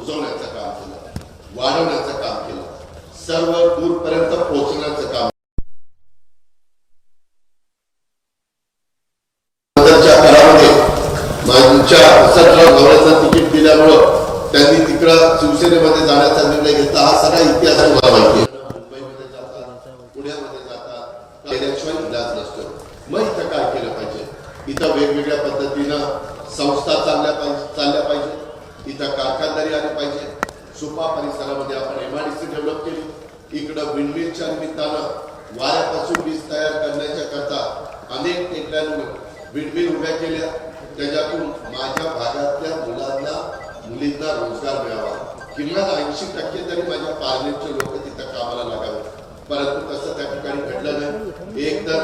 रुजवण्याचं काम केलं. वाढवण्याचं काम केलं. सर्व दूरपर्यंत पोहोचण्याचं काम तिकीट दिल्यामुळं त्यांनी तिकडं शिवसेनेमध्ये जाण्याचा निर्णय घेतला. हा सगळा इतिहास तुम्हाला माहिती मुंबईमध्ये जातात पुण्यामध्ये जातात केल्याशिवाय इलाज नसतो. मग इथं काय केलं पाहिजे? इथं वेगवेगळ्या पद्धतीनं संस्था चालल्या पाहिजे चालल्या पाहिजे इथं कारखानदारी आली पाहिजे. सुपा परिसरामध्ये आपण एमआयडीसी डेव्हलप केली. इकडं विंडमिलच्या निमित्तानं वाऱ्यापासून वीज तयार करण्याच्या करता अनेक टेकड्यांवर विंडमिल उभ्या केल्या. त्याच्यातून माझ्या भागातल्या मुलांना मुलींना रोजगार मिळावा. किमान ऐंशी टक्के तरी माझ्या पार्लरचे लोक तिथं कामाला लागावे. परंतु तसं त्या ठिकाणी घडलं नाही. एक तर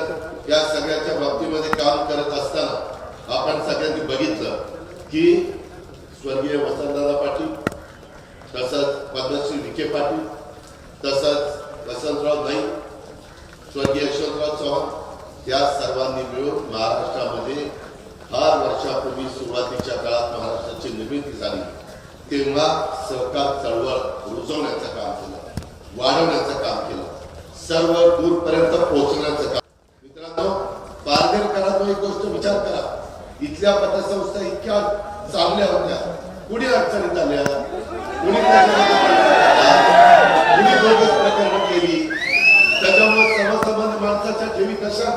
या सगळ्याच्या बाबतीमध्ये काम करत असताना आपण सगळ्यांनी बघितलं की स्वर्गीय वसंतदादा पाटील तसंच पद्मश्री विखे पाटील तसंच वसंतराव नाईक स्वर्गीय यशवंतराव चव्हाण या सर्वांनी मिळून महाराष्ट्रामध्ये फार वर्षापूर्वी सुरुवातीच्या काळात महाराष्ट्राची निर्मिती झाली. तेव्हा सहकार चळवळ रुजवण्याचं काम केलं वाढवण्याचं काम केलं सर्व दूरपर्यंत पोहोचण्याचं काम मित्रांनो पारनेरकरांनो एक गोष्ट विचार करा. इथल्या पतसंस्था इतक्या चावल्या होत्या. कुणी अडचणीत आल्या? कुणी प्रकरण केली? त्याच्यामुळे समाजसंबंध माणसाच्या ठेवी कशा